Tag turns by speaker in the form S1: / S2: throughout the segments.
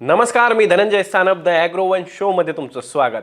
S1: नमस्कार मी Dhananjay Sanap the agro one शोमध्ये तुमचं स्वागत.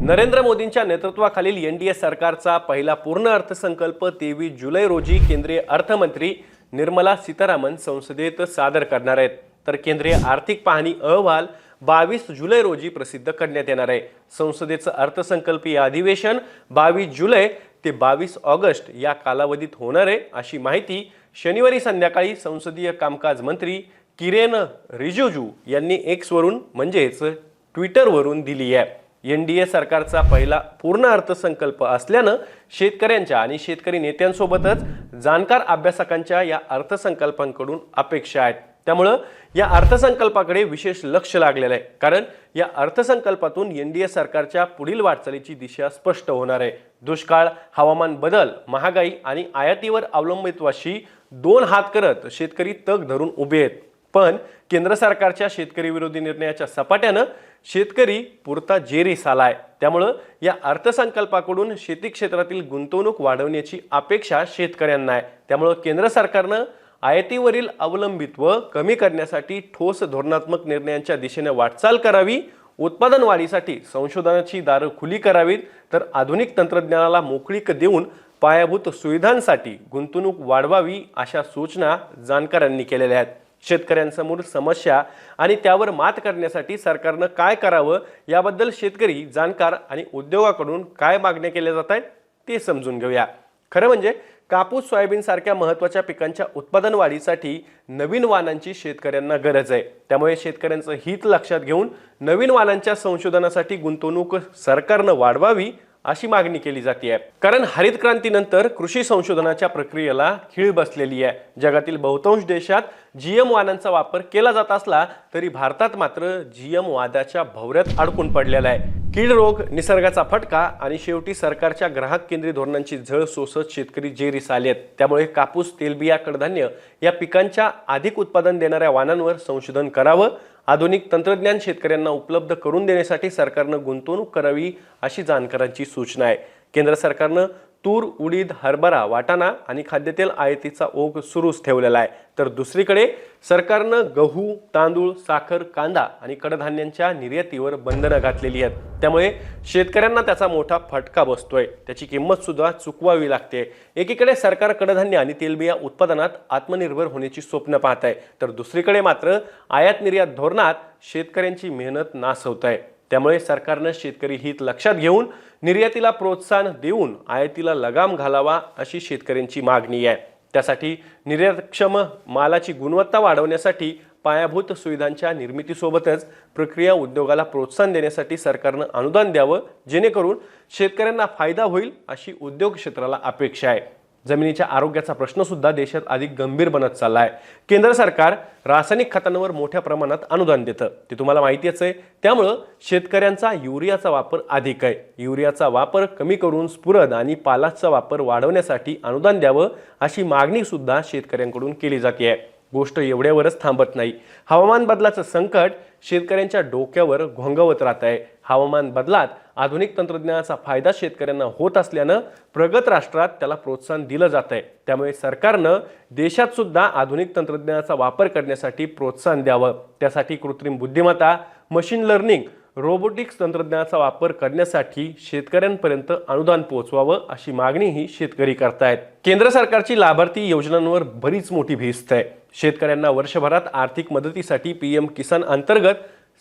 S1: नरेंद्र मोदींच्या नेतृत्वाखालील एन डी ए सरकारचा पहिला पूर्ण अर्थसंकल्प तेवीस जुलै रोजी केंद्रीय अर्थमंत्री निर्मला सीतारामन संसदेत सादर करणार आहेत. तर केंद्रीय आर्थिक पाहणी अहवाल बावीस जुलै रोजी प्रसिद्ध करण्यात येणार आहे. संसदेचं अर्थसंकल्पीय अधिवेशन बावीस जुलै ते बावीस ऑगस्ट या कालावधीत होणार आहे अशी माहिती शनिवारी संध्याकाळी संसदीय कामकाज मंत्री किरेन रिजिजू यांनी एक्सवरून म्हणजेच ट्विटरवरून दिली आहे. एन डी ए सरकारचा पहिला पूर्ण अर्थसंकल्प असल्यानं शेतकऱ्यांच्या आणि शेतकरी नेत्यांसोबतच जाणकार अभ्यासकांच्या या अर्थसंकल्पांकडून अपेक्षा आहेत. त्यामुळं या अर्थसंकल्पाकडे विशेष लक्ष लागलेलं आहे. कारण या अर्थसंकल्पातून एन डी ए सरकारच्या पुढील वाटचालीची दिशा स्पष्ट होणार आहे. दुष्काळ हवामान बदल महागाई आणि आयातीवर अवलंबित्वाशी दोन हात करत शेतकरी तग धरून उभे आहेत. पण केंद्र सरकारच्या शेतकरी विरोधी निर्णयाच्या सपाट्यानं शेतकरी पुरता जेरीस आलाय त्यामुळं या अर्थसंकल्पाकडून शेती क्षेत्रातील गुंतवणूक वाढवण्याची अपेक्षा शेतकऱ्यांना आहे. त्यामुळं केंद्र सरकारनं आयातीवरील अवलंबित्व कमी करण्यासाठी ठोस धोरणात्मक निर्णयांच्या दिशेने वाटचाल करावी उत्पादन वाढीसाठी संशोधनाची दारं खुली करावीत तर आधुनिक तंत्रज्ञानाला मोकळीक देऊन पायाभूत सुविधांसाठी गुंतवणूक वाढवावी अशा सूचना जाणकारांनी केलेल्या आहेत. शेतकऱ्यांसमोर समस्या आणि त्यावर मात करण्यासाठी सरकारनं काय करावं याबद्दल शेतकरी जाणकार आणि उद्योगाकडून काय मागण्या केल्या जात आहेत ते समजून घेऊया. खरं म्हणजे कापूस सोयाबीनसारख्या महत्त्वाच्या पिकांच्या उत्पादन वाढीसाठी नवीन वाहनांची शेतकऱ्यांना गरज आहे. त्यामुळे शेतकऱ्यांचं हित लक्षात घेऊन नवीन वाहनांच्या संशोधनासाठी गुंतवणूक सरकारनं वाढवावी अशी मागणी केली जाते. कारण हरित क्रांतीनंतर कृषी संशोधनाच्या प्रक्रियेला खीळ बसलेली आहे. जगातील बहुतांश देशात जीएम वाहनांचा वापर केला जात असला तरी भारतात मात्र जीएम वादाच्या भवऱ्यात अडकून पडलेला आहे. कीड रोग निसर्गाचा फटका आणि शेवटी सरकारच्या ग्राहक केंद्रीय धोरणांची झळ सोसत शेतकरी जेरीस आले आहेत त्यामुळे कापूस तेलबिया कडधान्य या पिकांच्या अधिक उत्पादन देणाऱ्या वाहनांवर संशोधन करावं. आधुनिक तंत्रज्ञान शेतकऱ्यांना उपलब्ध करून देण्यासाठी सरकारनं गुंतवणूक करावी अशी जाणकारांची सूचना आहे. केंद्र सरकारनं तूर उडीद हरभरा वाटाणा आणि खाद्यतेल आयातीचा ओघ सुरूच ठेवलेला आहे. तर दुसरीकडे सरकारनं गहू तांदूळ साखर कांदा आणि कडधान्यांच्या निर्यातीवर बंधनं घातलेली आहेत. त्यामुळे शेतकऱ्यांना त्याचा मोठा फटका बसतोय. त्याची किंमत सुद्धा चुकवावी लागते. एकीकडे सरकार कडधान्य आणि तेलबिया उत्पादनात आत्मनिर्भर होण्याची स्वप्न पाहत आहे. तर दुसरीकडे मात्र आयात निर्यात धोरणात शेतकऱ्यांची मेहनत नासवत आहे. त्यामुळे सरकारनं शेतकरी हित लक्षात घेऊन निर्यातीला प्रोत्साहन देऊन आयातीला लगाम घालावा अशी शेतकऱ्यांची मागणी आहे. त्यासाठी निर्यातक्षम मालाची गुणवत्ता वाढवण्यासाठी पायाभूत सुविधांच्या निर्मितीसोबतच प्रक्रिया उद्योगाला प्रोत्साहन देण्यासाठी सरकारनं अनुदान द्यावं जेणेकरून शेतकऱ्यांना फायदा होईल अशी उद्योग क्षेत्राला अपेक्षा आहे. जमिनीच्या आरोग्याचा प्रश्नसुद्धा देशात अधिक गंभीर बनत चालला आहे केंद्र सरकार रासायनिक खतांवर मोठ्या प्रमाणात अनुदान देतं. ते तुम्हाला माहितीच आहे. त्यामुळं शेतकऱ्यांचा युरियाचा वापर अधिक आहे. युरियाचा वापर कमी करून स्फुरद आणि पालाचा वापर वाढवण्यासाठी अनुदान द्यावं अशी मागणीसुद्धा शेतकऱ्यांकडून केली जाते. आहे गोष्ट एवढ्यावरच थांबत नाही. हवामान बदलाचं संकट शेतकऱ्यांच्या डोक्यावर घोंगवत राहत आहे. हवामान बदलात आधुनिक तंत्रज्ञानाचा फायदा शेतकऱ्यांना होत असल्यानं प्रगत राष्ट्रात त्याला प्रोत्साहन दिलं जात आहे. त्यामुळे सरकारनं देशात सुद्धा आधुनिक तंत्रज्ञानाचा वापर करण्यासाठी प्रोत्साहन द्यावं. त्यासाठी कृत्रिम बुद्धिमत्ता मशीन लर्निंग रोबोटिक्स तंत्रज्ञानाचा वापर करण्यासाठी शेतकऱ्यांपर्यंत अनुदान पोहोचवावं अशी मागणीही शेतकरी करतायत. केंद्र सरकारची लाभार्थी योजनांवर बरीच मोठी भिस्त आहे. शेतकऱ्यांना वर्षभरात आर्थिक मदतीसाठी पीएम किसान अंतर्गत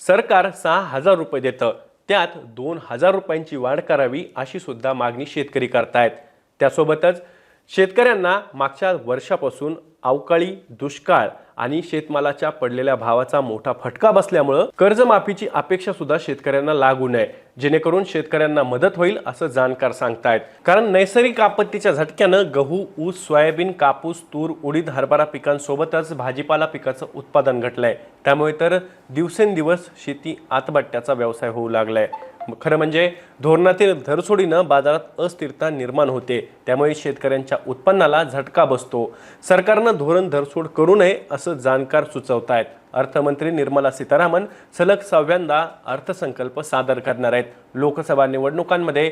S1: सरकार सहा हजार रुपये देतं. त्यात दोन हजार रुपयांची वाढ करावी अशी सुद्धा मागणी शेतकरी करतायत. त्यासोबतच शेतकऱ्यांना मागच्या वर्षापासून अवकाळी दुष्काळ आणि शेतमालाच्या पडलेल्या भावाचा मोठा फटका बसल्यामुळं कर्जमाफीची अपेक्षा सुद्धा शेतकऱ्यांना लागू नये. जेणेकरून शेतकऱ्यांना मदत होईल असं जाणकार सांगतायत. कारण नैसर्गिक आपत्तीच्या झटक्यानं गहू ऊस सोयाबीन कापूस तूर उडीद हरभरा पिकांसोबतच भाजीपाला पिकाचं उत्पादन घटलंय. त्यामुळे तर दिवसेंदिवस शेती आतबट्ट्याचा व्यवसाय होऊ लागलाय. खरं म्हणजे धोरणातील धरसोडीनं बाजारात अस्थिरता निर्माण होते. त्यामुळे शेतकऱ्यांच्या उत्पन्नाला झटका बसतो. सरकारनं धोरण धरसोड करू नये असं जाणकार सुचवतायत. अर्थमंत्री निर्मला सीतारामन सलग सहाव्यांदा अर्थसंकल्प सादर करणार आहेत. लोकसभा निवडणुकांमध्ये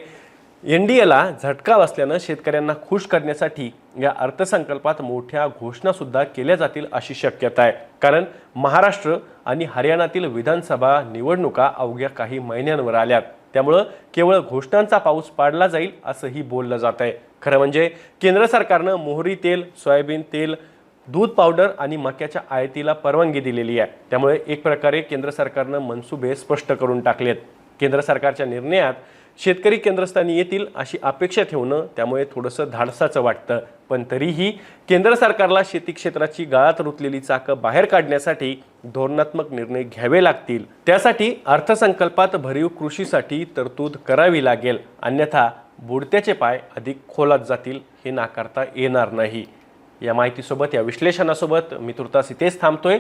S1: एन डी एला झटका बसल्यानं शेतकऱ्यांना खुश करण्यासाठी या अर्थसंकल्पात मोठ्या घोषणासुद्धा केल्या जातील अशी शक्यता आहे. कारण महाराष्ट्र आणि हरियाणातील विधानसभा निवडणुका अवघ्या काही महिन्यांवर आल्यात. त्यामुळं केवळ घोषणांचा पाऊस पाडला जाईल असंही बोललं जात आहे. खरं म्हणजे केंद्र सरकारनं मोहरी तेल सोयाबीन तेल दूध पावडर आणि मक्याच्या आयातीला परवानगी दिलेली आहे. त्यामुळे एक प्रकारे केंद्र सरकारनं मनसुबे स्पष्ट करून टाकलेत. केंद्र सरकारच्या निर्णयात शेतकरी केंद्रस्थानी येतील अशी अपेक्षा ठेवणं त्यामुळे थोडंसं धाडसाचं वाटतं. पण तरीही केंद्र सरकारला शेती क्षेत्राची गाळात रुतलेली चाकं बाहेर काढण्यासाठी धोरणात्मक निर्णय घ्यावे लागतील. त्यासाठी अर्थसंकल्पात भरीव कृषीसाठी तरतूद करावी लागेल. अन्यथा बुडत्याचे पाय अधिक खोलात जातील हे नाकारता येणार नाही. या माहितीसोबत या विश्लेषणासोबत मी तुर्तास इथेच थांबतोय.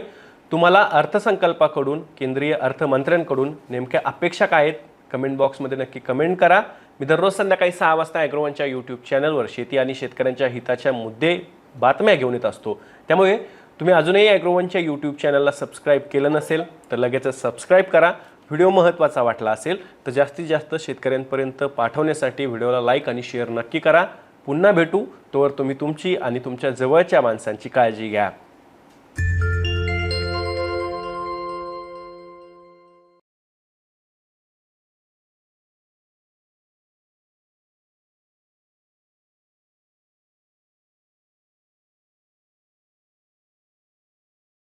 S1: तुम्हाला अर्थसंकल्पाकडून केंद्रीय अर्थमंत्र्यांकडून नेमक्या अपेक्षा काय आहेत? कमेंट बॉक्समध्ये नक्की कमेंट करा. मी दररोज संध्याकाळी सहा वाजता ॲग्रोवनच्या यूट्यूब चॅनलवर शेती आणि शेतकऱ्यांच्या हिताच्या मुद्दे बातम्या घेऊन येत असतो. त्यामुळे तुम्ही अजूनही ॲग्रोवनच्या यूट्यूब चॅनलला सबस्क्राईब केलं नसेल तर लगेचच सबस्क्राईब करा. व्हिडिओ महत्त्वाचा वाटला असेल तर जास्तीत जास्त शेतकऱ्यांपर्यंत पाठवण्यासाठी व्हिडिओला लाईक आणि शेअर नक्की करा. पुन्हा भेटू तोवर तुम्ही तुमची आणि तुमच्या जवळच्या माणसांची काळजी घ्या.